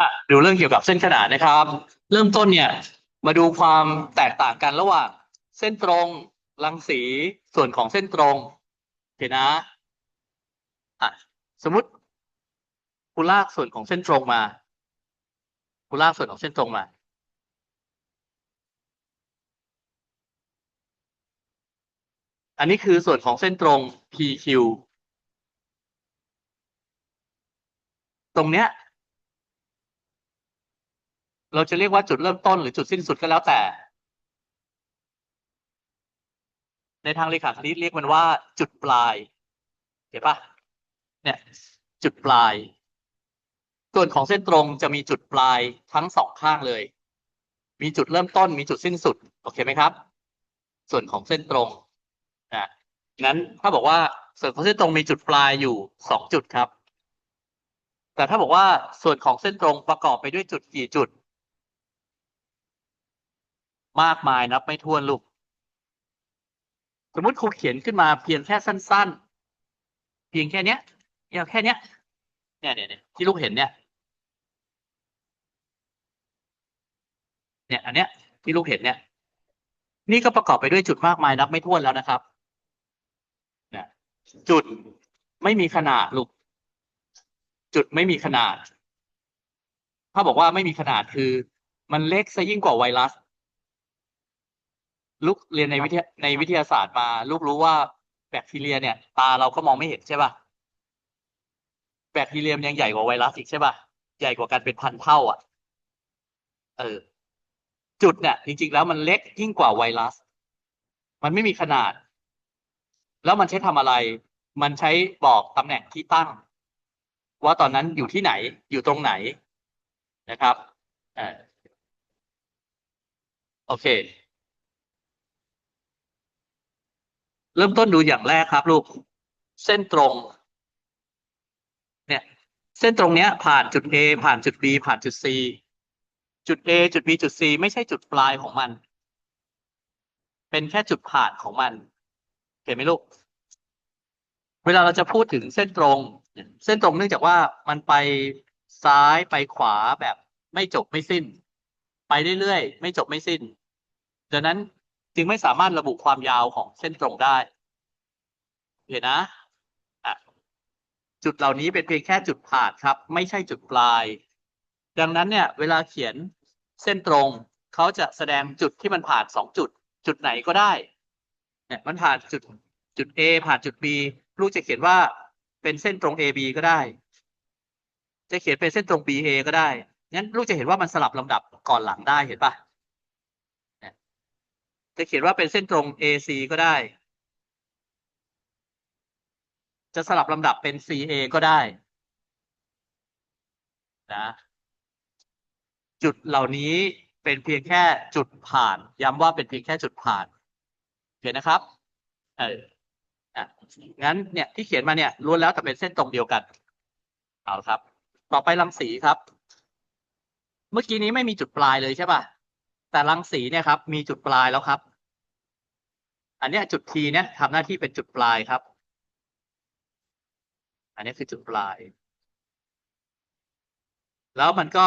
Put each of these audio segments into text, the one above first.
อะดูเรื่องเกี่ยวกับเส้นขนานนะครับ เริ่มต้นเนี่ยมาดูความแตกต่างกันระหว่างเส้นตรงรังสีส่วนของเส้นตรงโอเคนะอะสมมติคุณลากส่วนของเส้นตรงมาคุณลากส่วนของเส้นตรงมาอันนี้คือส่วนของเส้นตรง PQ ตรงเนี้ย เราจะเรียกว่าจุดเริ่มต้นหรือจุดสิ้นสุดก็แล้วแต่ ในทางเลขาคณิตเรียกมันว่า จุดปลายเห็นปะเนี่ย จุดปลาย ส่วนของเส้นตรงจะมีจุดปลายทั้งสองข้างเลย มีจุดเริ่มต้น มีจุดสิ้นสุด โอเคไหมครับ ส่วนของเส้นตรงอะงั้นถ้าบอกว่าส่วนของเส้นตรงมีจุดปลายอยู่สองจุดครับ แต่ถ้าบอกว่าส่วนของเส้นตรงประกอบไปด้วยจุดกี่จุด มากมายนับไม่ถ้วนลูก สมมติครูเขียนขึ้นมาเพียงแค่สั้น ๆ เพียงแค่เนี้ยเนี่ยแค่เนี้ยเนี่ยเนี่ยเนี่ยที่ลูกเห็นเนี่ย เนี่ย อันเนี้ย ที่ลูกเห็นเนี่ย นี่ก็ประกอบไปด้วยจุดมากมายนับไม่ถ้วนแล้วนะครับเนี่ยจุดไม่มีขนาดลูก จุดไม่มีขนาด ถ้าบอกว่าไม่มีขนาดคือ มันเล็กซะยิ่งกว่าไวรัส ลูกเรียนในวิทยาในวิทยาศาสตร์มา ลูกรู้ว่าแบคทีเรียเนี่ย ตาเราก็มองไม่เห็นใช่ป่ะแบคทีเรียมนยังใหญ่กว่าไวรัสอีกใช่ป่ะใหญ่กว่ากันเป็นพันเท่า อะ เออ จุดเนี่ยจริงๆแล้วมันเล็กยิ่งกว่าไวรัส มันไม่มีขนาด แล้วมันใช้ทำอะไร มันใช้บอกตำแหน่งที่ตั้ง ว่าตอนนั้นอยู่ที่ไหนอยู่ตรงไหนนะครับอโอเค เริ่มต้นดูอย่างแรกครับลูก เส้นตรง เนี่ย เส้นตรงเนี้ย ผ่านจุด A ผ่านจุด B ผ่านจุด C จุด A จุด B จุด C ไม่ใช่จุดปลายของมัน เป็นแค่จุดผ่านของมันเห็นไหมลูก เวลาเราจะพูดถึงเส้นตรง เส้นตรงเนื่องจากว่ามันไปซ้ายไปขวาแบบไม่จบไม่สิ้น ไปเรื่อยๆ ไม่จบไม่สิ้น ดังนั้น จึงไม่สามารถระบุความยาวของเส้นตรงได้เห็นนะจุดเหล่านี้เป็นเพียงแค่จุดผ่านครับ ไม่ใช่จุดปลาย ดังนั้นเนี่ย เวลาเขียนเส้นตรง เขาจะแสดงจุดที่มันผ่านสองจุด จุดไหนก็ได้ เนี่ยมันผ่านจุดจุด A ผ่านจุด B ลูกจะเขียนว่าเป็นเส้นตรง AB ก็ได้ จะเขียนเป็นเส้นตรง BA ก็ได้งั้นลูกจะเห็นว่ามันสลับลำดับก่อนหลังได้เห็นปะเนี่ย จะเขียนว่าเป็นเส้นตรง AC ก็ได้ จะสลับลำดับเป็น CA ก็ได้นะจุดเหล่านี้เป็นเพียงแค่จุดผ่าน ย้ำว่าเป็นเพียงแค่จุดผ่านโอเคนะครับ เอออะงั้นเนี่ยที่เขียนมาเนี่ยล้วนแล้วแต่เป็นเส้นตรงเดียวกัน เอาครับ ต่อไปรังสีครับ เมื่อกี้นี้ไม่มีจุดปลายเลยใช่ป่ะ แต่รังสีเนี่ยครับ มีจุดปลายแล้วครับ อันนี้จุดทีเนี่ยทำหน้าที่เป็นจุดปลายครับ อันนี้คือจุดปลาย แล้วมันก็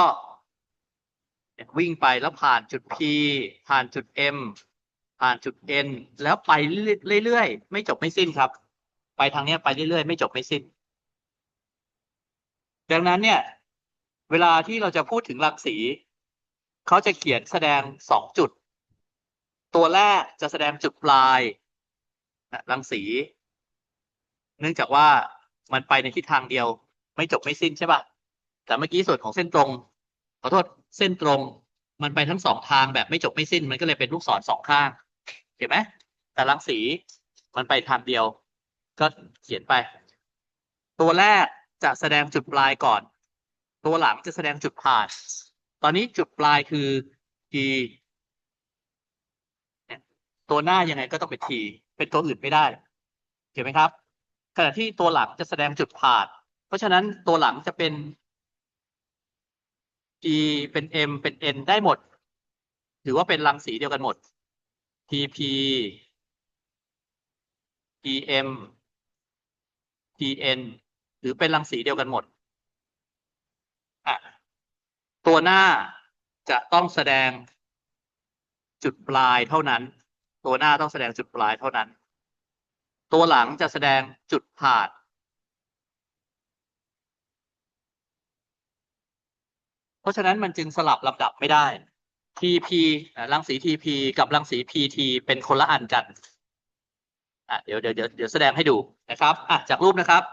วิ่งไปแล้วผ่านจุด P ผ่านจุด M ผ่านจุด N แล้วไปเรื่อยๆ ไม่จบไม่สิ้นครับ ไปทางนี้ไปเรื่อยๆ ไม่จบไม่สิ้น ดังนั้นเนี่ย เวลาที่เราจะพูดถึงรังสี เขาจะเขียนแสดงสองจุด ตัวแรกจะแสดงจุดปลายรังสี เนื่องจากว่ามันไปในทิศทางเดียว ไม่จบไม่สิ้นใช่ป่ะแต่เมื่อกี้ส่วนของเส้นตรงขอโทษเส้นตรง มันไปทั้งสองทางแบบไม่จบไม่สิ้น มันก็เลยเป็นลูกศรสองข้างเห็นไหมแต่รังสีมันไปทางเดียว ก็เขียนไป ตัวแรกจะแสดงจุดปลายก่อน ตัวหลังจะแสดงจุดผ่าน ตอนนี้จุดปลายคือ T ตัวหน้ายังไงก็ต้องเป็น T เป็นตัวอื่นไม่ได้เห็นไหมครับ ขณะที่ตัวหลังจะแสดงจุดผ่าน เพราะฉะนั้นตัวหลังจะเป็น G เป็น M เป็น N ได้หมด ถือว่าเป็นรังสีเดียวกันหมด TP PM TN หรือเป็นรังสีเดียวกันหมด ตัวหน้าจะต้องแสดงจุดปลายเท่านั้น ตัวหน้าต้องแสดงจุดปลายเท่านั้น ตัวหลังจะแสดงจุดผ่านเพราะฉะนั้นมันจึงสลับลำดับไม่ได้ TP รังสี TP กับรังสี PT เป็นคนละอันกันอะเดี๋ยวเดี๋ยวเดี๋ยวเดี๋ยวแสดงให้ดูนะครับอะจากรูปนะครับ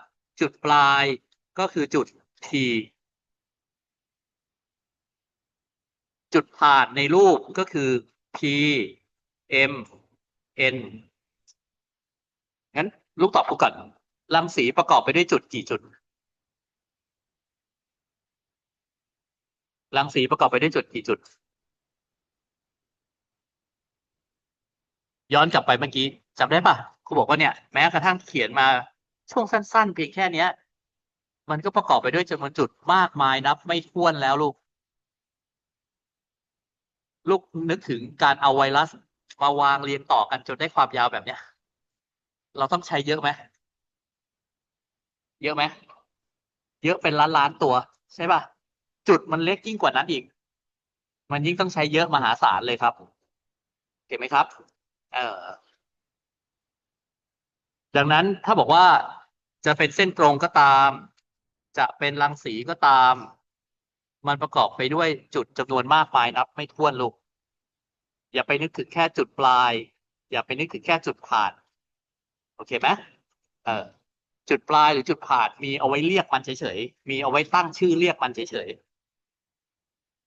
จุดปลายก็คือจุด T จุดผ่านในรูปก็คือ P M N งั้นลูกตอบกูก่อนรังสีประกอบไปด้วยจุดกี่จุดรังสีประกอบไปด้วยจุดกี่จุด ย้อนกลับไปเมื่อกี้จำได้ปะครูบอกว่าเนี่ย แม้กระทั่งเขียนมาช่วงสั้น ๆ เพียงแค่เนี้ย มันก็ประกอบไปด้วยจำนวนจุดมากมายนับไม่ถ้วนแล้วลูก ลูกนึกถึงการเอาไวรัสมาวางเรียงต่อกันจนได้ความยาวแบบเนี้ย เราต้องใช้เยอะไหมเยอะไหมเยอะเป็นล้านล้านตัวใช่ป่ะจุดมันเล็กยิ่งกว่านั้นอีก มันยิ่งต้องใช้เยอะมหาศาลเลยครับเห็นไหมครับ เออดังนั้นถ้าบอกว่าจะเป็นเส้นตรงก็ตาม จะเป็นรังสีก็ตาม มันประกอบไปด้วยจุดจำนวนมากมายนับไม่ถ้วนลูก อย่าไปนึกถึงแค่จุดปลาย อย่าไปนึกถึงแค่จุดผ่าน โอเคไหมเออจุดปลายหรือจุดผ่านมีเอาไว้เรียกมันเฉยๆ มีเอาไว้ตั้งชื่อเรียกมันเฉย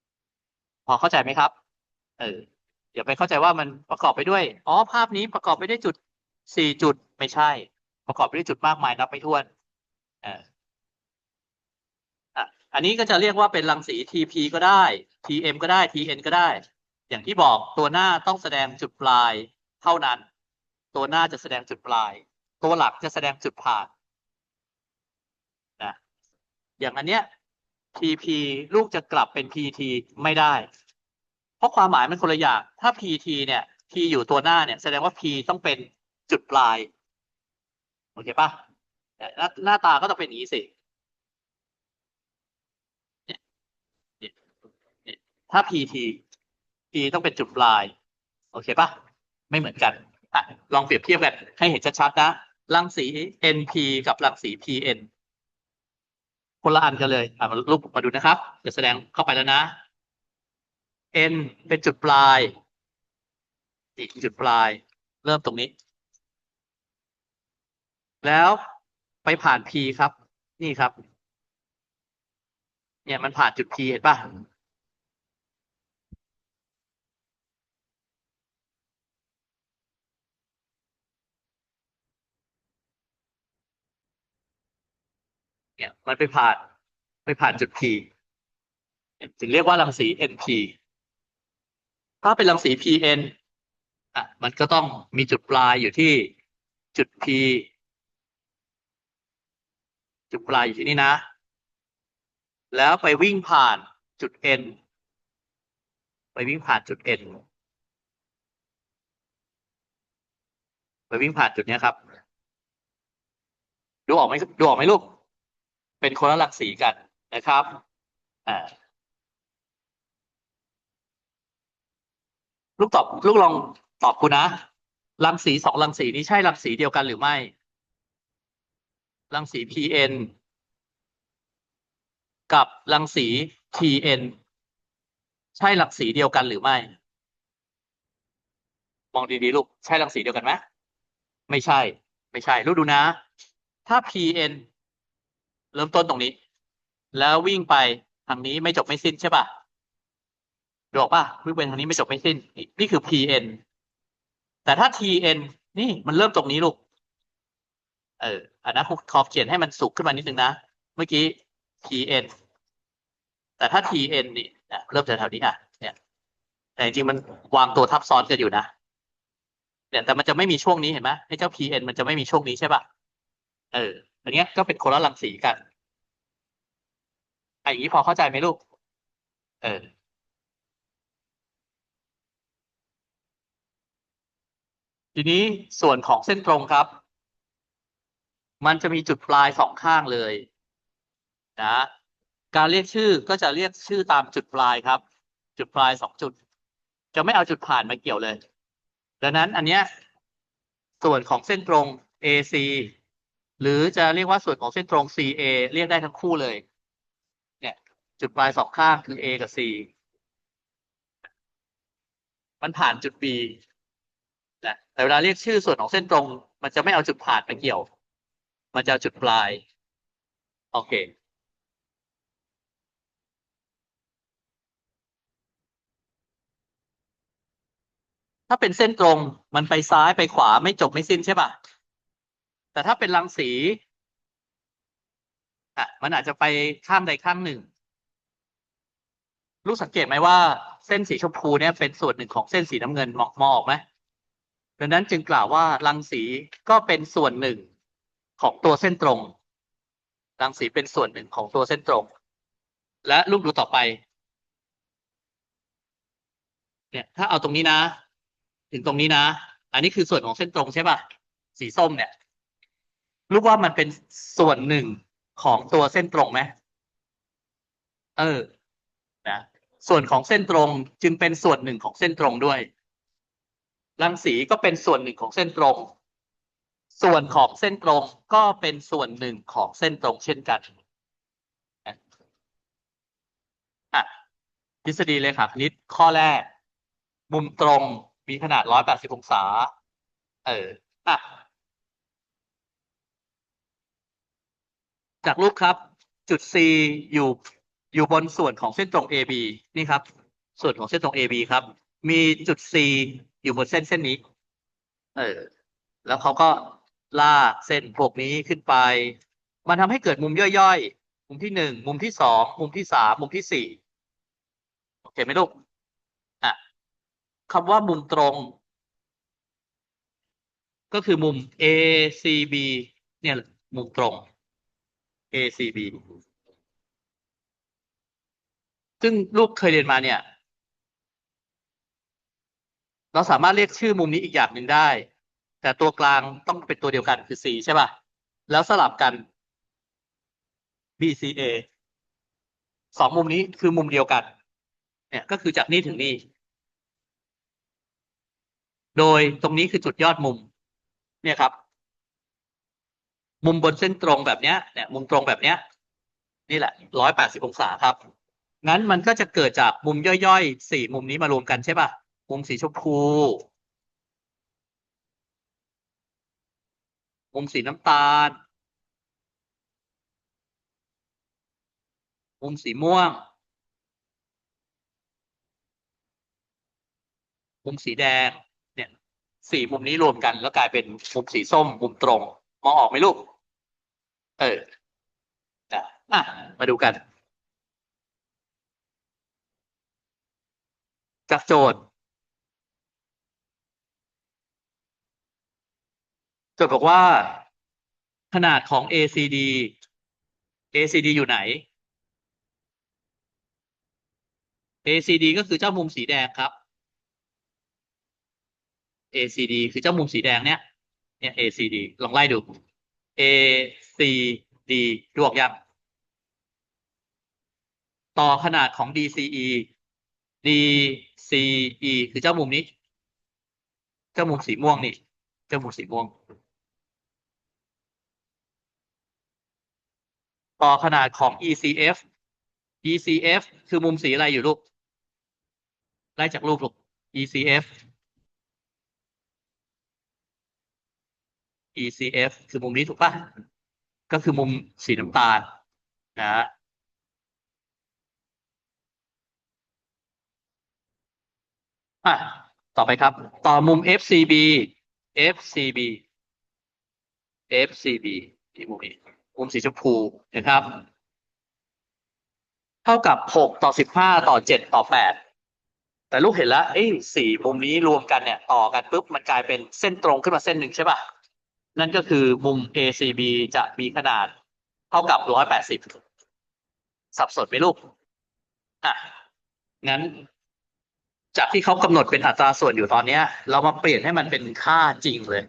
ๆ พอเข้าใจไหมครับ เอออย่าไปเข้าใจว่ามันประกอบไปด้วย อ๋อ ภาพนี้ประกอบไปด้วยจุดสี่จุดไม่ใช่ ประกอบไปด้วยจุดมากมายนับไม่ถ้วน เออ อันนี้ก็จะเรียกว่าเป็นรังสี TP ก็ได้ TM ก็ได้ TN ก็ได้ อย่างที่บอกตัวหน้าต้องแสดงจุดปลายเท่านั้น ตัวหน้าจะแสดงจุดปลาย ตัวหลักจะแสดงจุดผ่านนะอย่างอันเนี้ย TP ลูกจะกลับเป็น PT ไม่ได้ เพราะความหมายมันคนละอย่าง ถ้า PT เนี่ย P อยู่ตัวหน้าเนี่ย แสดงว่า P ต้องเป็นจุดปลาย โอเคปะเนี่ยหน้าหน้าตาก็ต้องเป็นอย่างนี้สิเนี่ยเนี่ยเนี่ย ถ้า PT P ต้องเป็นจุดปลาย โอเคปะไม่เหมือนกันอะลองเปรียบเทียบกัน ให้เห็นชัดๆนะ รังสี NP กับรังสี PN คนละอันกันเลยอะมารูปมาดูนะครับเดี๋ยวแสดงเข้าไปแล้วนะ N เป็นจุดปลายอีกจุดปลาย เริ่มตรงนี้ แล้วไปผ่าน P ครับ นี่ครับ เนี่ยมันผ่านจุด P เห็นป่ะ เนี่ย มันไปผ่านไปผ่านจุด P ถึงเรียกว่ารังสี NP ถ้าเป็นรังสี PN อะมันก็ต้องมีจุดปลายอยู่ที่จุด P จุดปลายอยู่ที่นี่นะ แล้วไปวิ่งผ่านจุด N ไปวิ่งผ่านจุด N ไปวิ่งผ่านจุดนี้ครับ ดูออกไหมดูออกไหมลูก เป็นคนละหลักสีกันนะครับอ่าลูกตอบลูกลองตอบกูนะรังสีสองรังสีนี้ใช่รังสีเดียวกันหรือไม่รังสี PN กับรังสี TN ใช่รังสีเดียวกันหรือไม่ มองดีๆลูก ใช่รังสีเดียวกันไหมไม่ใช่ ไม่ใช่ ลูกดูนะ ถ้า PN เริ่มต้นตรงนี้ แล้ววิ่งไปทางนี้ไม่จบไม่สิ้นใช่ป่ะดูออกป่ะวิ่งไปทางนี้ไม่จบไม่สิ้น นี่คือ PN แต่ถ้า TN นี่มันเริ่มตรงนี้ลูก เอออันนั้นขอบเขียนให้มันสุกขึ้นมานิดนึงนะ เมื่อกี้ TN แต่ถ้า TN นี่อะเริ่มจากแถวนี้อะ เนี่ย แต่จริงมันวางตัวทับซ้อนกันอยู่นะเนี่ยแต่มันจะไม่มีช่วงนี้เห็นไหมให้เจ้า PN มันจะไม่มีช่วงนี้ใช่ป่ะ เออ อันเนี้ยก็เป็นคนละรังสีกันอะอย่างนี้พอเข้าใจไหมลูก เออ ทีนี้ส่วนของเส้นตรงครับ มันจะมีจุดปลายสองข้างเลยนะการเรียกชื่อก็จะเรียกชื่อตามจุดปลายครับ จุดปลายสองจุด จะไม่เอาจุดผ่านมาเกี่ยวเลย ดังนั้นอันเนี้ยส่วนของเส้นตรง AC หรือจะเรียกว่าส่วนของเส้นตรง CA เรียกได้ทั้งคู่เลย เนี่ย จุดปลายสองข้างคือ A กับ C มันผ่านจุด B นะแต่เวลาเรียกชื่อส่วนของเส้นตรง มันจะไม่เอาจุดผ่านมาเกี่ยว มันจะเอาจุดปลาย โอเคถ้าเป็นเส้นตรงมันไปซ้ายไปขวาไม่จบไม่สิ้นใช่ปะ แต่ถ้าเป็นรังสีอะมันอาจจะไปข้างใดข้างหนึ่งลูกสังเกตไหมว่าเส้นสีชมพูเนี่ยเป็นส่วนหนึ่งของเส้นสีน้ำเงินมองมองอกไหมดังนั้นจึงกล่าวว่ารังสีก็เป็นส่วนหนึ่งของตัวเส้นตรง รังสีเป็นส่วนหนึ่งของตัวเส้นตรง และลูกดูต่อไป เนี่ยถ้าเอาตรงนี้นะ ถึงตรงนี้นะ อันนี้คือส่วนของเส้นตรงใช่ป่ะ สีส้มเนี่ย ลูกว่ามันเป็นส่วนหนึ่งของตัวเส้นตรงไหมเออนะส่วนของเส้นตรงจึงเป็นส่วนหนึ่งของเส้นตรงด้วย รังสีก็เป็นส่วนหนึ่งของเส้นตรง ส่วนของเส้นตรงก็เป็นส่วนหนึ่งของเส้นตรงเช่นกันอะทฤษฎีเลยค่ะคณิตข้อแรก มุมตรงมีขนาด 180 องศา เอออะ จากรูปครับ จุด C อยู่อยู่บนส่วนของเส้นตรง AB นี่ครับ ส่วนของเส้นตรง AB ครับ มีจุด C อยู่บนเส้นเส้นนี้ เออ แล้วเขาก็ลากเส้นพวกนี้ขึ้นไป มันทำให้เกิดมุมย่อยๆ มุมที่หนึ่ง มุมที่สอง มุมที่สาม มุมที่สี่ โอเคไหมลูก อะคำว่ามุมตรง ก็คือมุม ACB เนี่ยมุมตรง ACB ซึ่งลูกเคยเรียนมาเนี่ย เราสามารถเรียกชื่อมุมนี้อีกอย่างหนึ่งได้ แต่ตัวกลางต้องเป็นตัวเดียวกันคือ C ใช่ป่ะ แล้วสลับกัน BCA สองมุมนี้คือมุมเดียวกัน เนี่ยก็คือจากนี่ถึงนี่ โดยตรงนี้คือจุดยอดมุม เนี่ยครับ มุมบนเส้นตรงแบบเนี้ยเนี่ยมุมตรงแบบเนี้ย นี่แหละร้อยแปดสิบองศาครับ งั้นมันก็จะเกิดจากมุมย่อยๆสี่มุมนี้มารวมกันใช่ป่ะ มุมสีชมพู มุมสีน้ำตาล มุมสีม่วง มุมสีแดง เนี่ยสี่มุมนี้รวมกันแล้วกลายเป็นมุมสีส้ม มุมตรง มองออกไหมลูก เอออะอะมาดูกัน จากโจทย์โจทย์บอกว่า ขนาดของ ACD ACD อยู่ไหน ACD ก็คือเจ้ามุมสีแดงครับ ACD คือเจ้ามุมสีแดงเนี่ยเนี่ย ACD ลองไล่ดู ACD ดูออกยังต่อขนาดของ DCE DCE คือเจ้ามุมนี้ เจ้ามุมสีม่วงนี่ เจ้ามุมสีม่วง ต่อขนาดของ ECF ECF คือมุมสีอะไรอยู่ลูก ไล่จากรูปลูก ECF ECF คือมุมนี้ถูกปะก็คือมุมสีน้ำตาลนะอะต่อไปครับ ต่อมุม FCB FCB FCB ที่มุมนี้มุมสีชมพูนะครับ เท่ากับหกต่อสิบห้าต่อเจ็ดต่อแปดแต่ลูกเห็นแล้วเอ้ยสี่มุมนี้รวมกันเนี่ย ต่อกันปุ๊บมันกลายเป็นเส้นตรงขึ้นมาเส้นหนึ่งใช่ป่ะ นั่นก็คือมุม ACB จะมีขนาดเท่ากับ 180 สับสนไปลูก อะ งั้น จากที่เขากำหนดเป็นอัตราส่วนอยู่ตอนนี้ เรามาเปลี่ยนให้มันเป็นค่าจริงเลย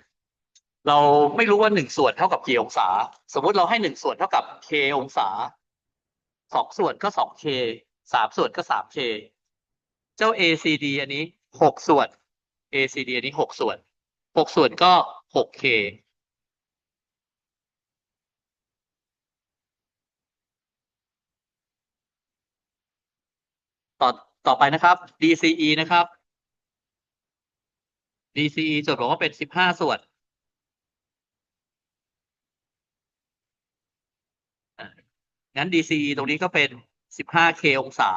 เราไม่รู้ว่าหนึ่งส่วนเท่ากับกี่องศา สมมติเราให้หนึ่งส่วนเท่ากับ k องศา สองส่วนก็สอง k สามส่วนก็สาม k เจ้า ACD อันนี้หกส่วน ACD อันนี้หกส่วนหกส่วนก็หก k ต่อต่อไปนะครับ DCE นะครับ DCE จทย์บอกว่าเป็นสิบห้าส่วนงั้น DCE ตรงนี้ก็เป็น 15K องศา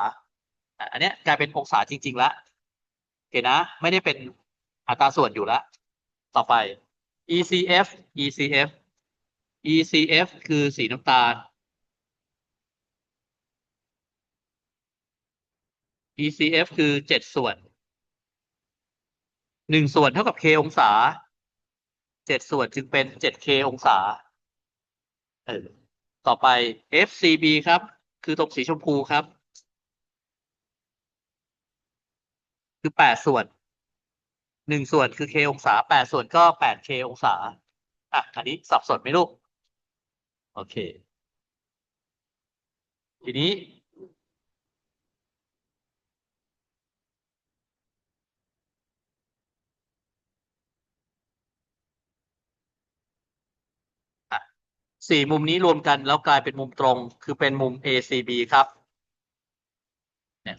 อันเนี้ยกลายเป็นองศาจริงๆแล้วโอเคนะ ไม่ได้เป็นอัตราส่วนอยู่แล้ว ต่อไป ECF ECF ECF คือสีน้ำตาล ECF คือเจ็ดส่วนหนึ่งส่วนเท่ากับ K องศาเจ็ดส่วนจึงเป็น 7K องศาเออต่อไป FCB ครับ คือตรงสีชมพูครับ คือแปดส่วนหนึ่งส่วนคือ K องศาแปดส่วนก็แปด K องศาอะอันนี้สับสนไหมลูก โอเค ทีนี้ สี่มุมนี้รวมกันแล้วกลายเป็นมุมตรง คือเป็นมุม ACB ครับเนี่ย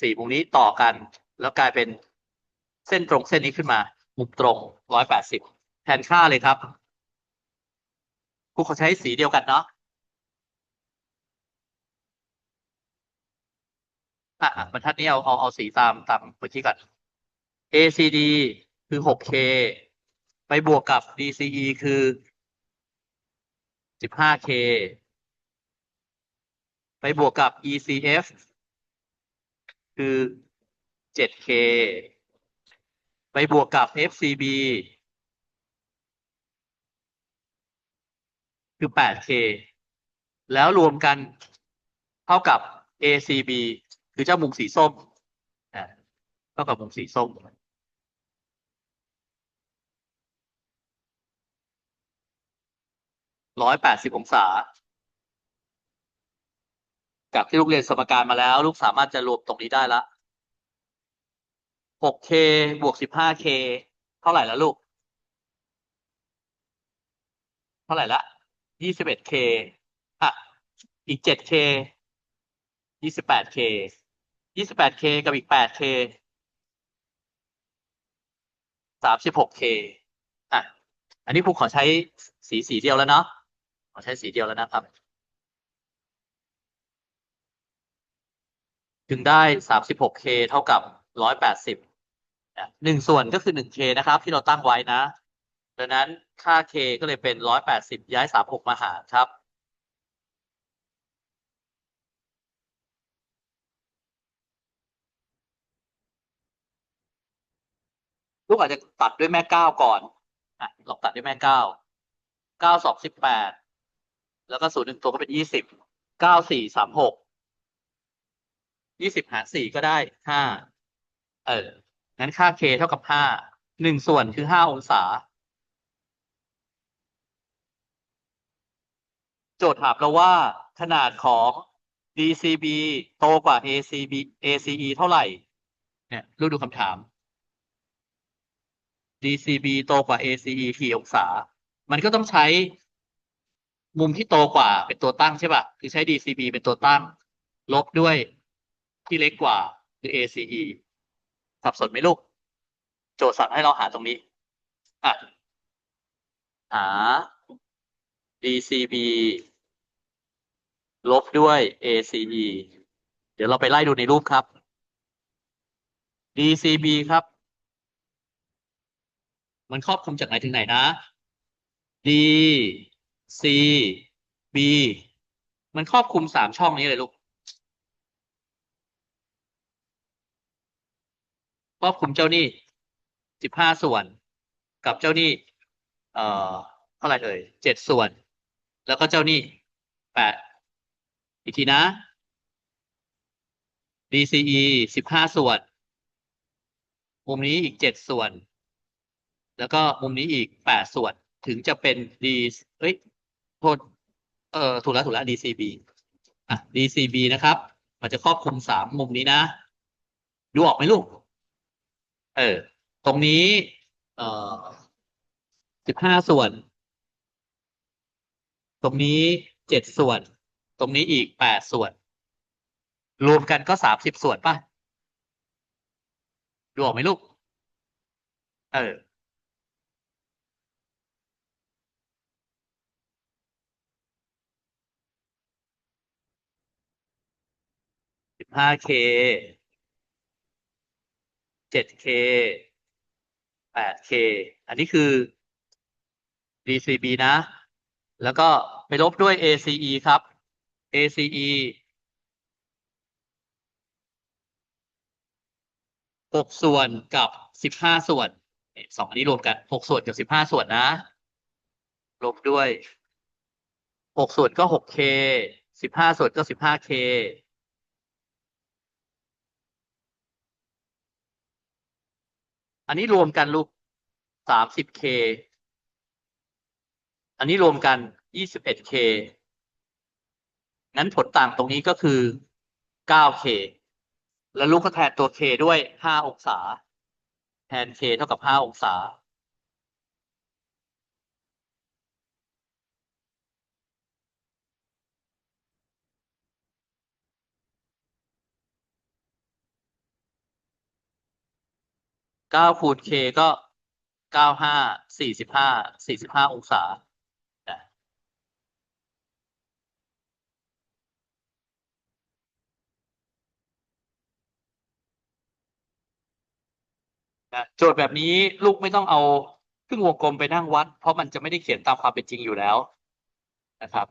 สี่มุมนี้ต่อกัน แล้วกลายเป็นเส้นตรงเส้นนี้ขึ้นมา มุมตรงร้อยแปดสิบแทนค่าเลยครับครูเขาใช้สีเดียวกันเนาะอะบรรทัดนี้เอาเอาเอาสีตามตามเมื่อกี้ก่อน ACD คือ 6K ไปบวกกับ DCE คือ 15K ไปบวกกับ ECF คือ 7K ไปบวกกับ FCB คือ 8K แล้วรวมกันเท่ากับ ACB คือเจ้ามุมสีส้มเท่ากับมุมสีส้ม ร้อยแปดสิบองศา จากที่ลูกเรียนสมการมาแล้ว ลูกสามารถจะรวมตรงนี้ได้ละ 6K บวก 15K เท่าไหร่แล้วลูก เท่าไหร่ละ 21K อะ อีก 7K 28K 28K กับอีก 8K 36K อะ อันนี้ผมขอใช้สีสีเดียวแล้วเนาะ ขอใช้สีเดียวแล้วนะครับ จึงได้ 36K เท่ากับ 180หนึ่งส่วนก็คือ 1K นะครับ ที่เราตั้งไว้นะดังนั้นค่า K ก็เลยเป็น 180 ย้าย 36 มาหารครับลูกอาจจะตัดด้วยแม่เก้าก่อนอลองตัดด้วยแม่เก้า เก้าสองสิบแปด แล้วก็ศูนย์หนึ่งตัวก็เป็นยี่สิบเก้าสี่สามหกยี่สิบหารสี่ก็ได้ห้าเอองั้นค่า k เท่ากับห้าหนึ่งส่วนคือห้าองศา โจทย์ถามเราว่าขนาดของ DCB โตกว่า ACB ACE เท่าไหร่ เนี่ยรู้ดูคำถาม DCB โตกว่า ACE กี่องศา มันก็ต้องใช้ มุมที่โตกว่าเป็นตัวตั้งใช่ป่ะ คือใช้ DCB เป็นตัวตั้ง ลบด้วยที่เล็กกว่าคือ ACE สับสนไหมลูก โจทย์สั่งให้เราหาตรงนี้ อะ หา DCB ลบด้วย ACE เดี๋ยวเราไปไล่ดูในรูปครับ DCB ครับ มันครอบคลุมจากไหนถึงไหนนะ D C B มันครอบคลุมสามช่องนี้เลยลูก ครอบคลุมเจ้าหนี้สิบห้าส่วน กับเจ้าหนี้ เอ่อเท่าไหร่เอ่ยเจ็ดส่วน แล้วก็เจ้าหนี้แปดอีกทีนะ DCE สิบห้าส่วน มุมนี้อีกเจ็ดส่วน แล้วก็มุมนี้อีกแปดส่วน ถึงจะเป็น D เอ้ย โทษเอ่อถูกแล้วถูกแล้ว DCB อะ DCB นะครับ มันจะครอบคลุมสามมุมนี้นะ ดูออกไหมลูก เออ ตรงนี้ เอ่อสิบห้าส่วน ตรงนี้เจ็ดส่วน ตรงนี้อีกแปดส่วน รวมกันก็สามสิบส่วนป่ะ ดูออกไหมลูก เออ ห้าเคเจ็ดเคแปดเคอันนี้คือ DCB นะ แล้วก็ไปลบด้วย ACE ครับ ACE หกส่วนกับสิบห้าส่วนเนี่ยสองอันนี้รวมกันหกส่วนกับสิบห้าส่วนนะลบด้วยหกส่วนก็หกเคสิบห้าส่วนก็สิบห้าเค อันนี้รวมกันลูกสามสิบเคอันนี้รวมกันยี่สิบเอ็ดเคงั้นผลต่างตรงนี้ก็คือเก้าเคแล้วลูกก็แทนตัวเคด้วยห้าองศา แทนเคเท่ากับห้าองศา เก้าคูณเคก็เก้าห้าสี่สิบห้าสี่สิบห้าองศาโจทย์แบบนี้ลูกไม่ต้องเอาครึ่งวงกลมไปนั่งวัด เพราะมันจะไม่ได้เขียนตามความเป็นจริงอยู่แล้วนะครับ